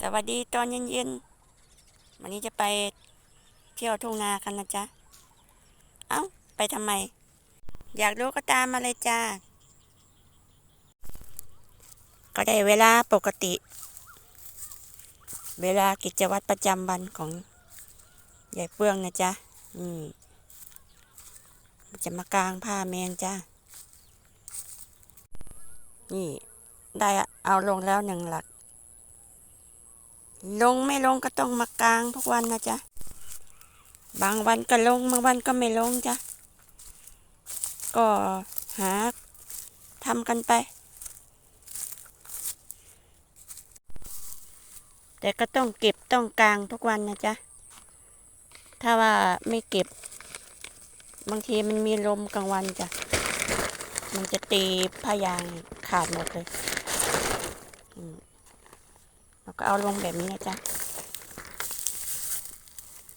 สวัสดีตอนเย็นๆ วันนี้จะไปเที่ยวทุ่งนากันนะจ๊ะ เอ้า ไปทำไม อยากรู้ก็ตามมาเลยจ้า ก็ได้เวลาปกติ เวลากิจวัตรประจำวันของยายเปื้องนะจ๊ะนี่จะมากางผ้าแมงจ้า นี่ ได้เอาลงแล้วหนึ่งหลัก ลงไม่ลงก็ต้องมากลางทุกวันนะจ๊ะ บางวันก็ลง บางวันก็ไม่ลงจ้ะ ก็หาทำกันไป แต่ก็ต้องเก็บต้องกลางทุกวันนะจ๊ะ ถ้าว่าไม่เก็บ บางทีมันมีลมกลางวันจ้ะ มันจะตีผ้ายางขาดหมดเลยอืม ก็เอาลงแบบนี้นะจ๊ะ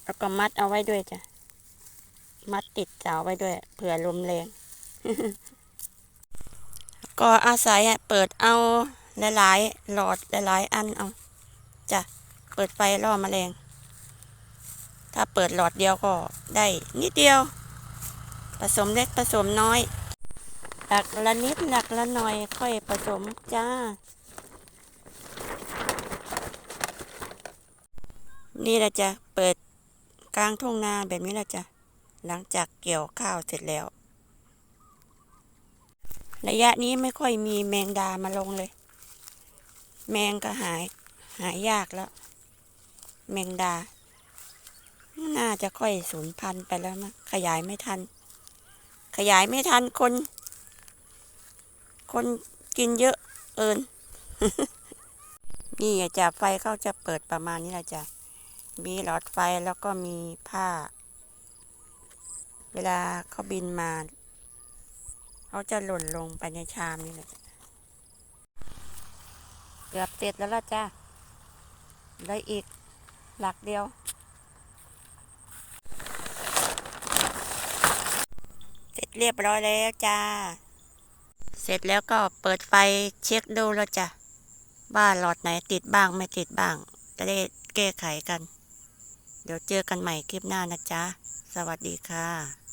แล้วก็มัดเอาไว้ด้วยจ้ะ มัดติดเสาไว้ด้วย เผื่อลมแรง ก็อาศัยเปิดเอาหลายๆหลอดหลายๆอันเอาจ้ะ เปิดไฟล่อแมลง ถ้าเปิดหลอดเดียวก็ได้นิดเดียว ผสมเล็กผสมน้อย หลักละนิดหลักละหน่อยค่อยผสมจ้า นี่แหละจ้ะเปิดกลางทุ่งนาแบบนี้แหละจ้ะหลังจากเกี่ยวข้าวเสร็จแล้ว ระยะนี้ไม่ค่อยมีแมงดามาลงเลย แมงก็หายหายยากแล้ว แมงดา น่าจะค่อยสูญพันธุ์ไปแล้วนะขยายไม่ทัน ขยายไม่ทันคน คนกินเยอะเอินนี่จ้ะไฟเขาจะเปิดประมาณนี้ละจ้ะ มีหลอดไฟแล้วก็มีผ้า เวลาเขาบินมาเขาจะหล่นลงไปในชามนี่แหละเกือบเสร็จแล้วล่ะจ้ะเหลยอีกหลักเดียว เสร็จเรียบร้อยแล้วจ้า เสร็จแล้วก็เปิดไฟเช็คดูแล้วจ้ะว่าหลอดไหนติดบ้างไม่ติดบ้าง จะได้แก้ไขกัน เดี๋ยวเจอกันใหม่คลิปหน้านะจ๊ะ สวัสดีค่ะ